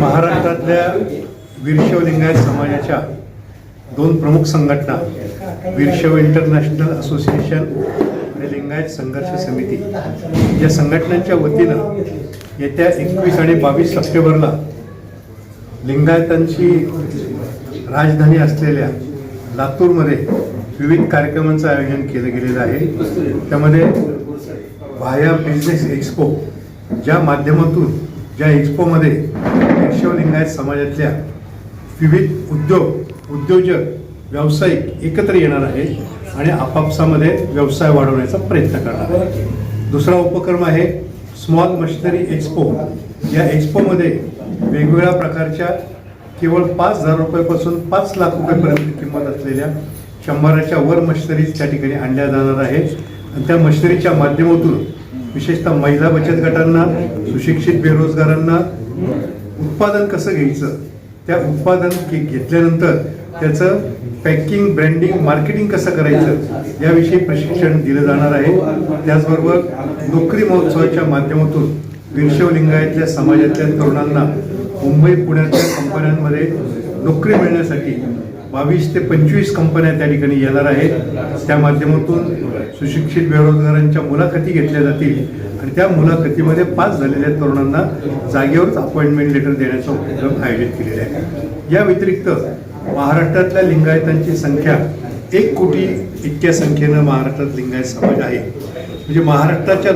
महाराष्ट्रातल्या वीरशैव लिंगायत समाजाच्या दोन प्रमुख संघटना वीरशैव इंटरनॅशनल असोसिएशन आणि लिंगायत संघर्ष समिती या संघटनांच्या वतीनं येत्या एकवीस आणि बावीस सप्टेंबरला लिंगायतांची राजधानी असलेल्या लातूरमध्ये विविध कार्यक्रमांचं आयोजन केलं गेलेलं आहे. त्यामध्ये वाया बिझनेस एक्सपो ज्या माध्यमातून ज्या एक्सपोमध्ये वीरशैव समाजातल्या विविध उद्योग उद्योजक व्यावसायिक एकत्र येणार आहेत आणि आपापसामध्ये व्यवसाय वाढवण्याचा प्रयत्न करणार आहे दुसरा उपक्रम आहे स्मॉल मशिनरी एक्सपो. या एक्सपोमध्ये वेगवेगळ्या प्रकारच्या केवळ पाच हजार रुपयापासून पाच लाख रुपयापर्यंत किंमत असलेल्या शंभराच्या वर मशिनरीज त्या ठिकाणी आणल्या जाणार आहेत. आणि त्या मशिनरीच्या माध्यमातून विशेषतः महिला बचत गटांना सुशिक्षित बेरोजगारांना उत्पादन कसं घ्यायचं? त्या उत्पादन घेतल्यानंतर त्याचं पॅकिंग ब्रँडिंग मार्केटिंग कसं करायचं? याविषयी प्रशिक्षण दिलं जाणार आहे. त्याचबरोबर नोकरी महोत्सवाच्या माध्यमातून विरशवलिंगायतल्या समाजातल्या तरुणांना मुंबई पुण्यातल्या कंपन्यांमध्ये नोकरी मिळण्यासाठी बावीस ते पंचवीस कंपन्या त्या ठिकाणी येणार आहेत. त्या माध्यमातून सुशिक्षित बेरोजगारांच्या मुलाखती घेतल्या जातील. आणि त्या मुलाखतीमध्ये पास झालेल्या तरुणांना जागेवरच अपॉइंटमेंट लेटर देण्याचा उपक्रम आयोजित केलेला आहे. या व्यतिरिक्त महाराष्ट्रातल्या लिंगायतांची संख्या एक कोटी इतक्या संख्येनं महाराष्ट्रात लिंगायत समाज आहे. म्हणजे महाराष्ट्राच्या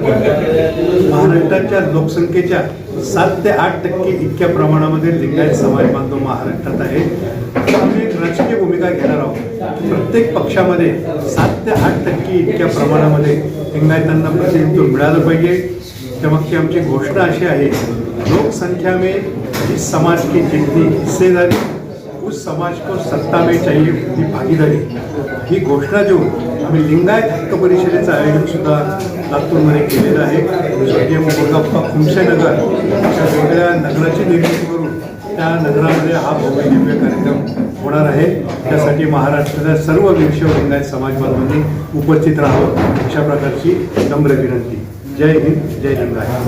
महाराष्ट्राच्या लोकसंख्येच्या सात ते आठ टक्के इतक्या प्रमाणामध्ये लिंगायत समाज बांधव महाराष्ट्रात आहे प्रत्येक पक्षामध्ये सात ते आठ टक्के इतक्या प्रमाणामध्ये लिंगायतांना प्रतिनिधित्व मिळालं पाहिजे. त्यामागची आमची घोषणा अशी आहे लोकसंख्या में इस समाज की जितनी हिस्सेदारी उस समाज को सत्ता में चाहिए उतनी भागीदारी. ही घोषणा देऊन आम्ही लिंगायत हक्क परिषदेचं आयोजन सुद्धा लातूरमध्ये केलेलं आहे. स्वर्गीय गोगाप्पा खुमशेनगर अशा वेगळ्या नगराची निर्मिती करून त्या नगरामध्ये हा भव्य दिव्य कार्यक्रम होणार आहे. त्यासाठी महाराष्ट्राच्या सर्व वीरशैव लिंगायत समाज बांधवांनी उपस्थित राहावं अशा प्रकारची नम्र विनंती. जय हिंद जय लिंगायत